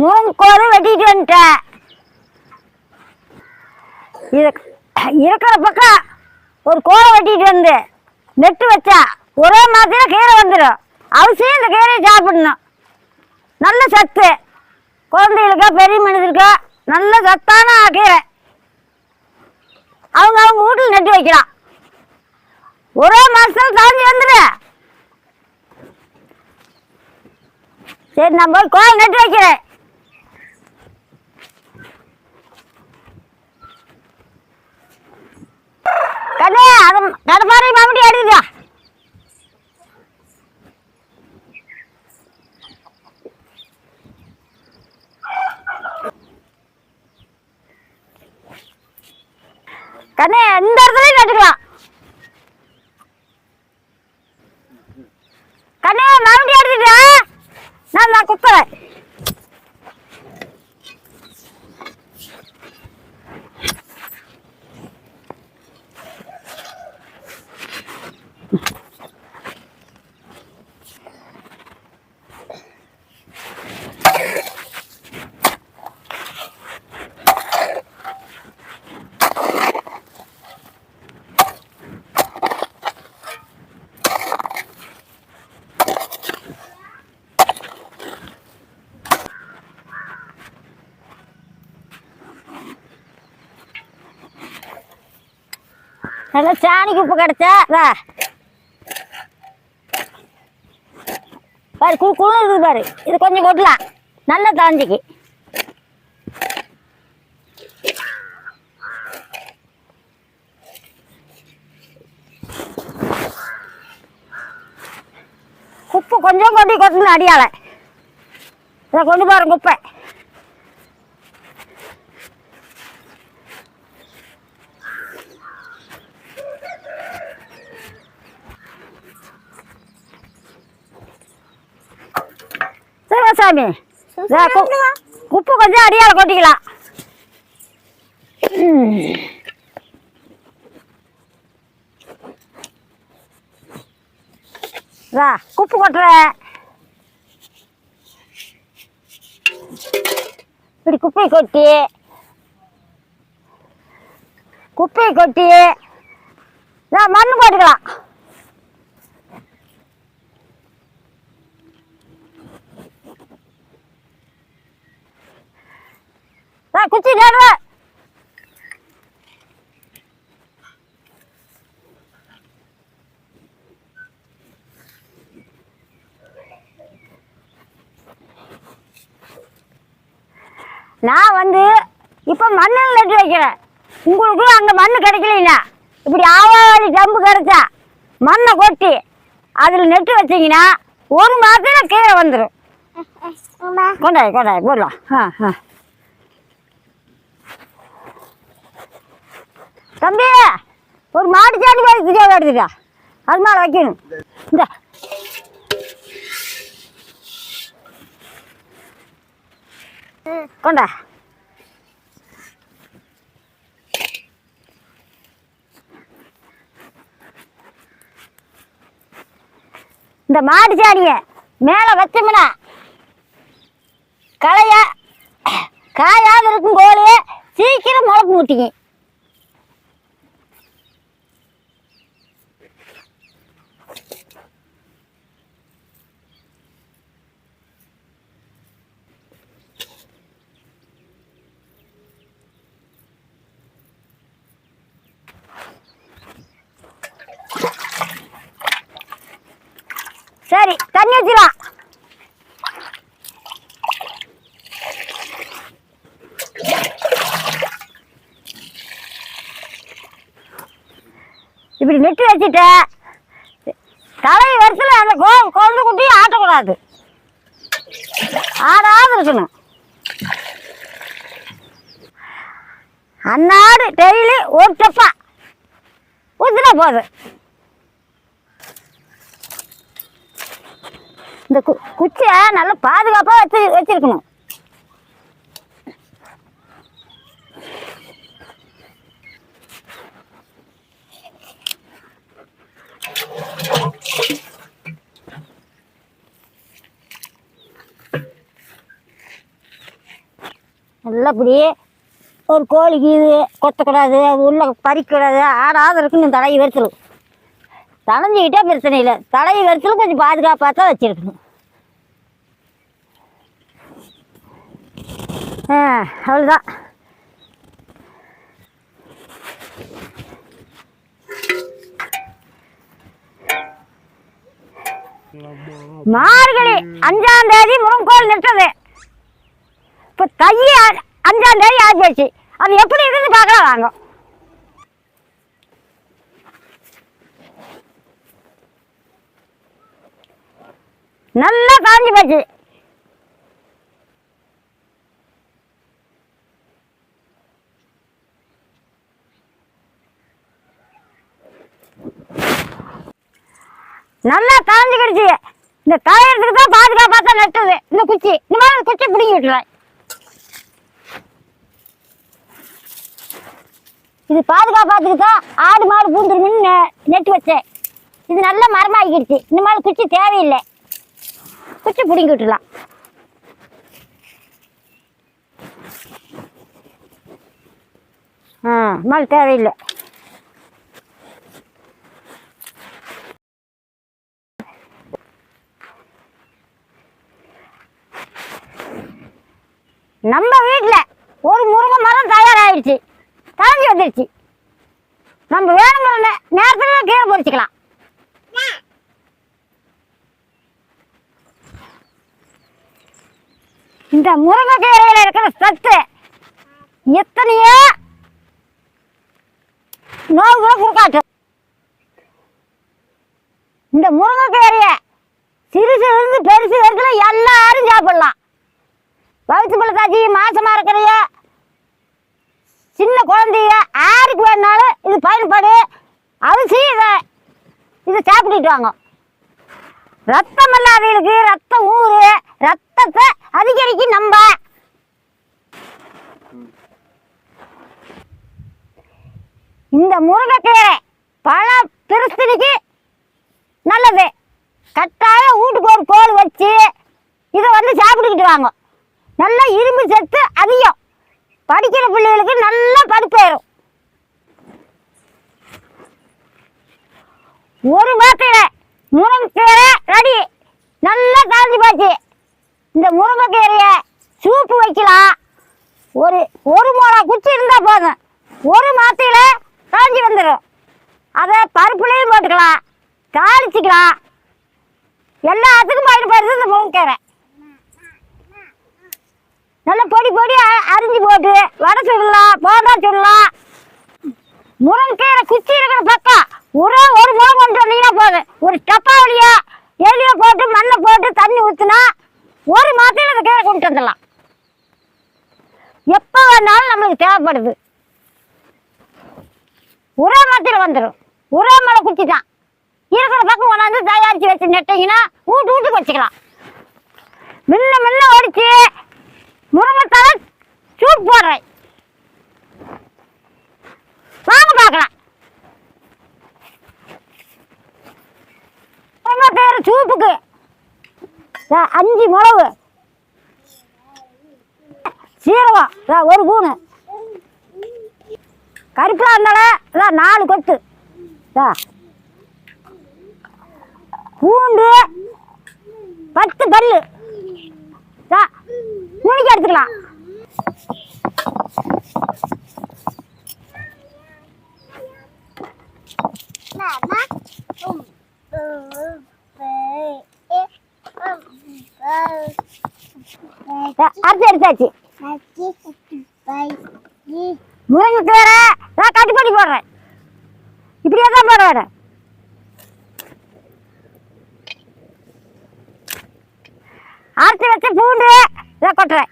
மூங்கோடு வெட்டிட்டு வந்துட்டேன் இது இருக்கிற பக்கம் ஒரு கோலை வெட்டிட்டு வந்து நெட்டு வச்சா ஒரே மாதிரி கீரை வந்துடும் அவசியம் இந்த கீரையை சாப்பிடணும். நல்ல சத்து. குழந்தைகளுக்கா பெரிய மனிதருக்கோ நல்ல சத்தான கீரை. அவங்க அவங்க வீட்டில் நட்டு வைக்கலாம். ஒரே மாதத்தில் தாண்டி வந்துடு சரி நான் போய் கோயில் நட்டு வைக்கிறேன். கண்ணே அது கடப்பாறை மம்முடி அடிக்குதா கண்ணே எந்த இடத்துலையும் கட்டுக்கலாம் கண்ணே மறுபடி எடுத்துட்டா நான் நான் குத்துறேன் நல்லா சாணி குப்பை கிடச்சா வா. பாரு குழு குழு இருக்குது பாரு. இது கொஞ்சம் கொட்டலாம். நல்ல தாஞ்சிக்கு குப்பை கொஞ்சம் கொண்டு கொட்டணும் அடியால இதை கொண்டு போகிறேன் குப்பை. சாமி உப்பு கொஞ்சம் அடியால் கொட்டிக்கலாம். ம். குப்பு கொட்டுற. இப்படி குப்பை கொட்டி. குப்பை கொட்டி. மண்ணு போட்டுக்கலாம் குச்சி நேடுற நான் வந்து இப்போ மண்ணில் நட்டு வைக்கிறேன். உங்களுக்கு அங்கே மண் கிடைக்கலனா இப்படி ஆவாடி ஜம்பு கிடைச்சா மண்ணை கொட்டி அதில் நெட்டு வச்சீங்கன்னா ஒரு மாதத்துல கீழே வந்துடும் கொண்டாய் கொண்டாய் போடலாம் ஆ ஆ. தம்பி ஒரு மாட்டு சாணி மாதிரி தேவை எடுத்துக்கா அது மேலே வைக்கணும். இந்த. கொண்டா. இந்த மாட்டு சாணியை மேலே வச்சோம்னா களையா காயாவது இருக்கும் கோழி சீக்கிரம் முளைப்பு முட்டிங்க சரி தண்ணி வச்சிடலாம் இப்படி நெட்டு வச்சுட்டு தலை வருஷத்துல அந்த கோ குழந்தை குட்டியும் ஆட்டக்கூடாது. ஆடாது இருக்கணும். அன்னாடு டெய்லி ஒரு டப்பா. ஊற்றினா போதும். இந்த கு குச்சியை நல்லா பாதுகாப்பாக வச்சு வச்சிருக்கணும். நல்லபடி ஒரு கோழிக்கு இது கொத்தக்கூடாது அது உள்ள பறிக்கக்கூடாது ஆடாத இருக்குன்னு தலையை வெறுத்தலும் தலைஞ்சிக்கிட்டே பிரச்சனை இல்லை. தலையை வரிசலும் கொஞ்சம் பாதுகாப்பாக தான் வச்சுருக்கணும் அவ்வளோதான் மார்கழி அஞ்சாம் தேதி முருங்கோல் நிட்டது இப்போ தை அஞ்சாம் தேதி ஆகி போச்சு அது எப்படி இருக்குன்னு பார்க்கலாம் வாங்க. நல்லா காஞ்சி போச்சு. நல்லா காஞ்சி காஞ்சிக்கிடுச்சு இந்த காயறதுக்கு தான் பாதுகாப்பாக தான் நட்டுது. இந்த குச்சி. இந்த மாதிரி குச்சி பிடிங்கி விட்டுறேன் இது பாதுகாப்பாத்துக்கு தான் ஆடு மாடு பூந்துருமின்னு நெ- நெட்டு வச்சேன். இது நல்ல மரமாகிக்கிடுச்சு இந்த மாதிரி குச்சி தேவையில்லை. ஃபஸ்ட்டு பிடுங்கி விட்டுலாம் ஆ மாதிரி தேவையில்லை நம்ம வீட்டில் ஒரு முருங்கை மரம் தயாராகிடுச்சு காஞ்சி வந்துடுச்சு நம்ம வேணுங்கிற நே- நேரத்துல கீழே பொறிச்சிக்கலாம் இந்த முருங்கைக்கீரையில் இருக்கிற சத்து எத்தனையோ நோய்களை குறுக்காட்டும் இந்த முருங்கைக்கீரையை சிறுசுலேருந்து பெருசு வரைக்கும் எல்லாரும் சாப்பிடலாம். வயிற்று பிள்ளைத்தாச்சி மாசமாக இருக்கிறைய சின்ன குழந்தைய யாருக்கு வேணாலும் இது பயன்படு அவசியம் இதை இதை சாப்பிட்டுட்டு வாங்க. ரத்தம் இல்லாதவங்களுக்கு ரத்தம் ஊறு ரத்தத்தை அதிகரிக்கும் நம்ம இந்த முருங்கைக்கீரை பல பிரச்சனைக்கு நல்லது. கட்டாயம் வீட்டுக்கு ஒரு கோல் வச்சு இதை வந்து சாப்பிட்டுக்கிட்டு வாங்க. நல்ல இரும்பு சத்து அதிகம். படிக்கிற பிள்ளைகளுக்கு நல்ல படிப்பேறும் ஒரு மாத்திரை முருங்கைக்கீரை ரெடி. நல்லா காஞ்சி போச்சு இந்த முருங்கைக்கீரையை சூப்பு வைக்கலாம். ஒரு ஒரு மூளை குச்சி இருந்தால் போதும். ஒரு மாத்தையில் காஞ்சி வந்துடும் அதை பருப்புலையும் போட்டுக்கலாம். தாளிச்சிக்கலாம். எல்லாத்துக்கும் பயன்படுது இந்த முருங்கைக்கீரை. நல்ல பொடி பொடி அரிஞ்சு போட்டு வடை சுடலாம் போண்டா சுடலாம். முருங்கைக்கீரை குச்சி இருக்கிற பக்கம் ஒரே ஒரு முறை கொண்டு வந்தீங்கன்னா போதும். ஒரு டப்பாவிலையோ எலியோ போட்டு மண்ணை போட்டு தண்ணி ஊற்றினா ஒரு மாதத்தில் அந்த கீரை கொண்டு வந்துடலாம். எப்போ வேணாலும் நம்மளுக்கு தேவைப்படுது. ஒரே மாதத்தில் வந்துடும் ஒரே மலை குச்சி தான் இருக்கிற பக்கம் கொண்டாந்து தயாரித்து வச்சு நட்டிங்கன்னா வீட்டு வீட்டுக்கு வச்சுக்கலாம் முன்ன முன்ன ஓடிச்சு முருங்கத்தால சூப் போடுறேன். வாங்க பார்க்கலாம். முருங்கைத்தலை சூப்புக்கு. அஞ்சு மிளகு. சீரகம் ஒரு பூனு. கருப்பிலா இருந்தால இதா நாலு கொத்து. பூண்டு பத்து பல்லு இதா நுணுக்கி எடுத்துக்கலாம். இதா, அரைச்சு எடுத்தாச்சு முருங்கைக்கீரை நான் கட்டி பண்ணி போடுறேன். இப்படியே தான் போட வேணும் அரைச்சி வச்ச பூண்டு இதை கொட்டுறேன்.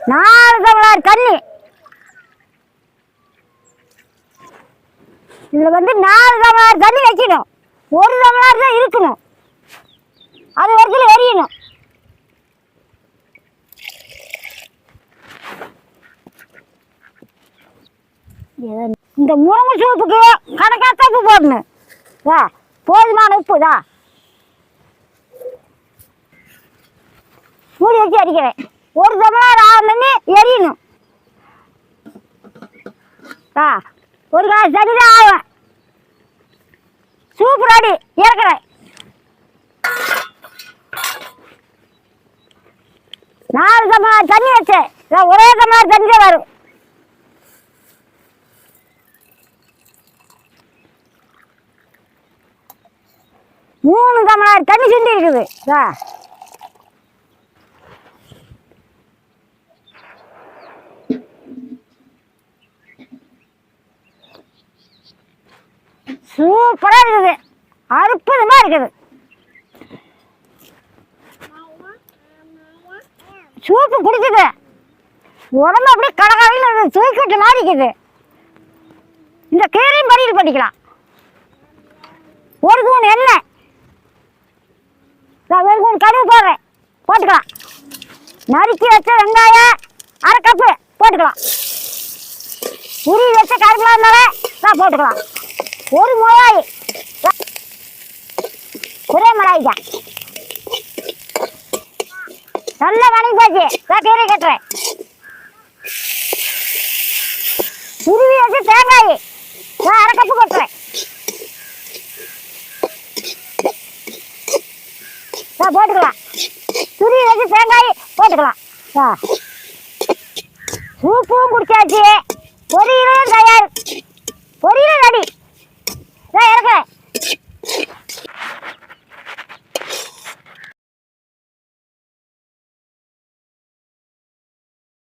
நாலு தமிழார் தண்ணி இதில் வந்து நாலு தமிழார் தண்ணி வைக்கணும். ஒரு தமிழார் தான் இருக்கணும். அது வரைக்கும் எரியணும். இந்த முருங்கை சூப்புக்கு கணக்காக உப்பு போடணும். போதுமான உப்பு இதா மூடி வச்சு அடிக்கிறேன். ஒரு தமிழர் ஆகும் எரியணும். ஆ ஒரு காசு தண்ணி தான் ஆகும். சூப்பர் அடி இறக்குறேன். நாலு தமிழர் தண்ணி வச்சேன் ஒரே தமிழர் தண்ணி வரும். மூணு தமிழர் தண்ணி சிந்தி இருக்குது. சூப்பராக இருக்குது. அற்புதமாக இருக்குது. சூப்பு குடிக்குது. உடம்பு அப்படியே கடகாவில் இருக்குது தூக்கிட்டு இந்த கீரையும் பறியில் பண்ணிக்கலாம். ஒரு தூண் எண்ணெய். ஒரு தூண் கடுகு போடுறேன் போட்டுக்கலாம். நறுக்கி வச்ச வெங்காயம் அரை கப்பு போட்டுக்கலாம். உருவி வச்ச கருவேப்பிலை இருந்தாலே நான் போட்டுக்கலாம். ஒரு மிளகாய். ஒரே மிளகாய்க்கா. நல்ல வணங்கி போச்சு கீரை கட்டுறேன். திருவி வச்சு தேங்காய். நான் அரை கப்பு கொட்டுறேன். நான் போட்டுக்கலாம். துருவி வச்சு தேங்காய் போட்டுக்கலாம். ஆ சூப்பும் குடிச்சாச்சு. பொரியலும் தயார். பொரியலும் ரெடி. நான் இறக்குறேன்.